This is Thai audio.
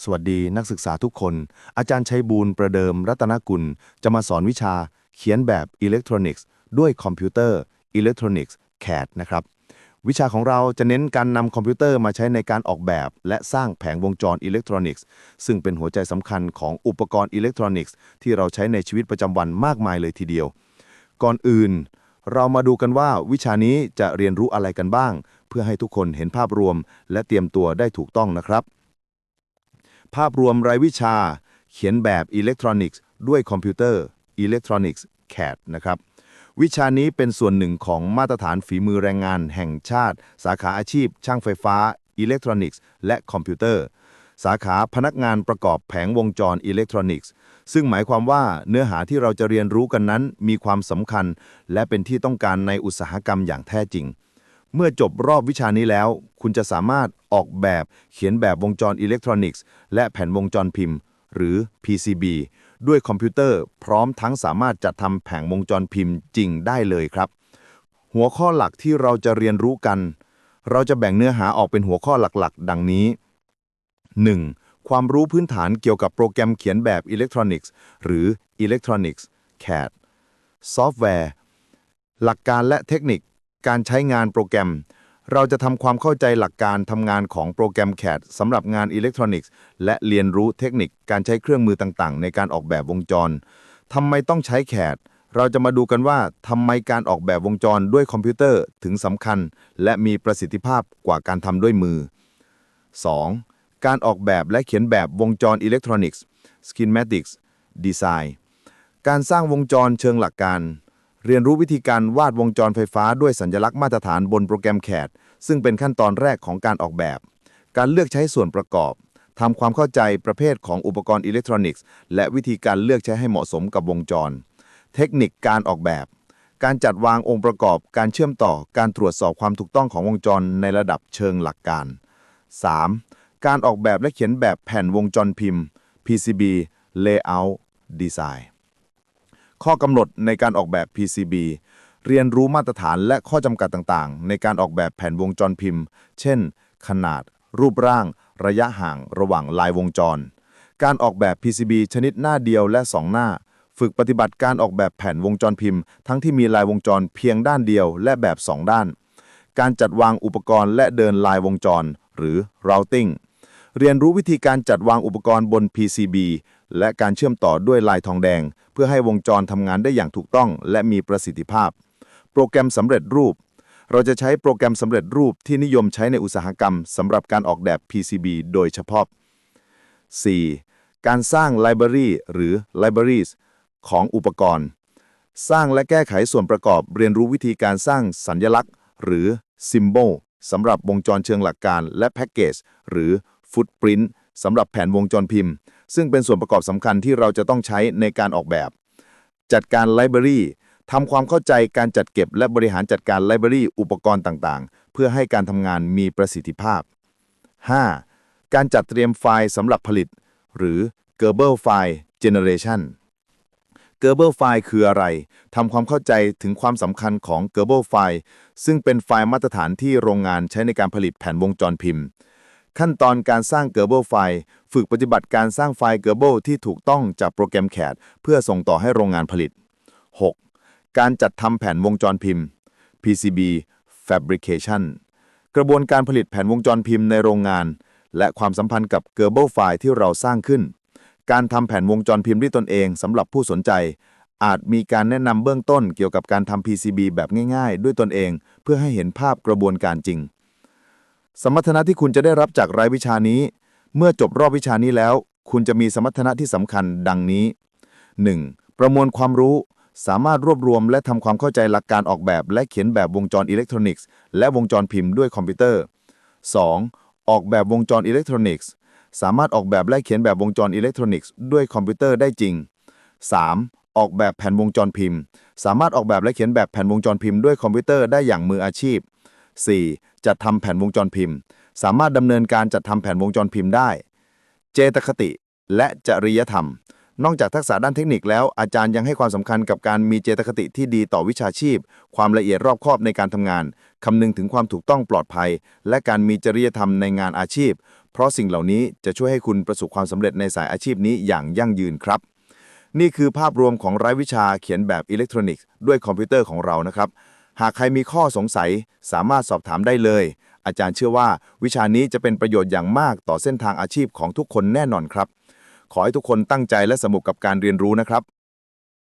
สวัสดีนักศึกษาทุกคน อาจารย์ชัยบูลย์ประเดิมรัตนกุล จะมาสอนวิชาเขียนแบบอิเล็กทรอนิกส์ด้วยคอมพิวเตอร์อิเล็กทรอนิกส์ CAD นะครับ วิชาของเราจะเน้นการนำคอมพิวเตอร์มาใช้ในการออกแบบ และสร้างแผงวงจรอิเล็กทรอนิกส์ซึ่งเป็นหัวใจสำคัญของอุปกรณ์อิเล็กทรอนิกส์ที่เราใช้ในชีวิตประจำวันมากมายเลยทีเดียว ก่อนอื่น เรามาดูกันว่าวิชานี้จะเรียนรู้อะไรกันบ้าง เพื่อให้ทุกคนเห็นภาพรวม และเตรียมตัวได้ถูกต้องนะครับ ภาพรวมรายวิชา เขียนแบบอิเล็กทรอนิกส์ด้วยคอมพิวเตอร์อิเล็กทรอนิกส์ CAD นะครับ วิชานี้เป็นส่วนหนึ่งของมาตรฐานฝีมือแรงงานแห่งชาติ สาขาอาชีพ ช่างไฟฟ้า อิเล็กทรอนิกส์ และคอมพิวเตอร์ สาขาพนักงานประกอบแผงวงจรอิเล็กทรอนิกส์ ซึ่งหมายความว่าเนื้อหาที่เราจะเรียนรู้กันนั้นมีความสำคัญ และเป็นที่ต้องการในอุตสาหกรรมอย่างแท้จริง เมื่อจบรอบวิชานี้แล้ว คุณจะสามารถออกแบบเขียนแบบวงจรอิเล็กทรอนิกส์และแผ่นวงจรพิมพ์ หรือ PCB ด้วยคอมพิวเตอร์ พร้อมทั้งสามารถจัดทำแผงวงจรพิมพ์จริงได้เลยครับ หัวข้อหลักที่เราจะเรียนรู้กัน เราจะแบ่งเนื้อหาออกเป็นหัวข้อหลักๆ ดังนี้ 1. ความรู้พื้นฐานเกี่ยวกับโปรแกรมเขียนแบบอิเล็กทรอนิกส์หรือ Electronics CAD ซอฟต์แวร์หลักการและเทคนิค การใช้งานโปรแกรม เราจะทำความเข้าใจหลักการทำงานของโปรแกรม CAD สำหรับงานอิเล็กทรอนิกส์ และเรียนรู้เทคนิคการใช้เครื่องมือต่างๆ ในการออกแบบวงจรทำไมต้องใช้ CAD เราจะมาดูกันว่าทำไมการออกแบบวงจรด้วยคอมพิวเตอร์ถึงสำคัญ และมีประสิทธิภาพกว่าการทำด้วยมือ 2. การออกแบบและเขียนแบบวงจรอิเล็กทรอนิกส์ schematics design การสร้างวงจรเชิงหลักการ เรียนรู้วิธีการวาดวงจรไฟฟ้าด้วยสัญลักษณ์มาตรฐานบนโปรแกรม CAD ซึ่งเป็นขั้นตอนแรกของการออกแบบ การเลือกใช้ส่วนประกอบทำความเข้าใจประเภทของอุปกรณ์อิเล็กทรอนิกส์ และวิธีการเลือกใช้ให้เหมาะสมกับวงจร เทคนิคการออกแบบ การจัดวางองค์ประกอบ การเชื่อมต่อ การตรวจสอบความถูกต้องของวงจรในระดับเชิงหลักการ 3. การออกแบบและเขียนแบบแผ่นวงจรพิมพ์ PCB Layout Design ข้อกำหนดในการออกแบบ PCB เรียนรู้มาตรฐานและข้อจำกัดต่างๆ ในการออกแบบแผ่นวงจรพิมพ์ เช่น ขนาด รูปร่าง ระยะห่าง ระหว่างลายวงจร การออกแบบ PCB ชนิดหน้าเดียวและ 2 หน้า ฝึกปฏิบัติการออกแบบแผ่นวงจรพิมพ์ ทั้งที่มีลายวงจรเพียงด้านเดียวและแบบ 2 ด้าน การจัดวางอุปกรณ์และเดินลายวงจร หรือ routing เรียนรู้วิธีการจัดวางอุปกรณ์บน PCB และการเชื่อมต่อด้วยลายทองแดง เพื่อให้วงจรทำงานได้อย่างถูกต้อง และมีประสิทธิภาพ โปรแกรมสำเร็จรูป เราจะใช้โปรแกรมสำเร็จรูปที่นิยมใช้ในอุตสาหกรรมสำหรับการออกแบบ PCB โดยเฉพาะ 4. การสร้าง Library หรือ Libraries ของอุปกรณ์ สร้างและแก้ไขส่วนประกอบเรียนรู้วิธีการสร้างสัญลักษณ์ หรือ Symbol สำหรับวงจรเชิงหลักการและ Package หรือ Footprint สำหรับแผนวงจรพิมพ์ ซึ่งเป็นส่วนประกอบสำคัญที่เราจะต้องใช้ในการออกแบบ จัดการ Library ทำความเข้าใจการจัดเก็บและบริหารจัดการ Library อุปกรณ์ต่างๆ เพื่อให้การทำงานมีประสิทธิภาพ 5. การจัดเตรียมไฟล์สำหรับผลิต หรือ Gerber File Generation Gerber File คืออะไร ทำความเข้าใจถึงความสำคัญของ Gerber File ซึ่งเป็นไฟล์มาตรฐานที่โรงงานใช้ในการผลิตแผ่นวงจรพิมพ์ ขั้นตอนการสร้าง Gerber File ฝึกปฏิบัติการสร้างไฟล์ Gerber ที่ถูกต้องจากโปรแกรม CAD เพื่อส่งต่อให้โรงงานผลิต 6. การจัดทำแผ่นวงจรพิมพ์ PCB Fabrication กระบวนการผลิตแผ่นวงจรพิมพ์ในโรงงาน และความสัมพันธ์กับ Gerber File ที่เราสร้างขึ้น การทำแผ่นวงจรพิมพ์ด้วยตนเองสำหรับผู้สนใจ อาจมีการแนะนำเบื้องต้นเกี่ยวกับการทำ PCB แบบง่าย ๆ ด้วยตนเอง เพื่อให้เห็นภาพกระบวนการจริง สมรรถนะที่คุณจะได้รับจากรายวิชานี้ เมื่อจบรอบวิชานี้แล้ว คุณจะมีสมรรถนะที่สำคัญดังนี้ 1. ประมวลความรู้ สามารถรวบรวมและทำความเข้าใจหลักการออกแบบและเขียนแบบวงจรอิเล็กทรอนิกส์ และวงจรพิมพ์ด้วยคอมพิวเตอร์ 2. ออกแบบวงจรอิเล็กทรอนิกส์ สามารถออกแบบและเขียนแบบวงจรอิเล็กทรอนิกส์ด้วยคอมพิวเตอร์ได้จริง 3. ออกแบบแผ่นวงจรพิมพ์ สามารถออกแบบและเขียนแบบแผ่นวงจรพิมพ์ด้วยคอมพิวเตอร์ได้อย่างมืออาชีพ 4. จัดทำแผ่นวงจรพิมพ์ สามารถดำเนินการจัดทำแผ่นวงจรพิมพ์ได้ เจตคติ และจริยธรรม นอกจากทักษะด้านเทคนิคแล้ว อาจารย์ยังให้ความสำคัญกับการมีเจตคติที่ดีต่อวิชาชีพ ความละเอียดรอบคอบในการทำงานคำนึงถึงความถูกต้องปลอดภัย และการมีจริยธรรมในงานอาชีพ เพราะสิ่งเหล่านี้จะช่วยให้คุณประสบความสำเร็จในสายอาชีพนี้อย่างยั่งยืนครับนี่คือภาพรวมของรายวิชาเขียนแบบอิเล็กทรอนิกส์ด้วยคอมพิวเตอร์ของเรานะครับ หากใครมีข้อสงสัยสามารถสอบถามได้เลย อาจารย์เชื่อว่าวิชานี้จะเป็นประโยชน์อย่างมากต่อเส้นทางอาชีพของทุกคนแน่นอนครับ ขอให้ทุกคนตั้งใจและสนุกกับการเรียนรู้นะครับ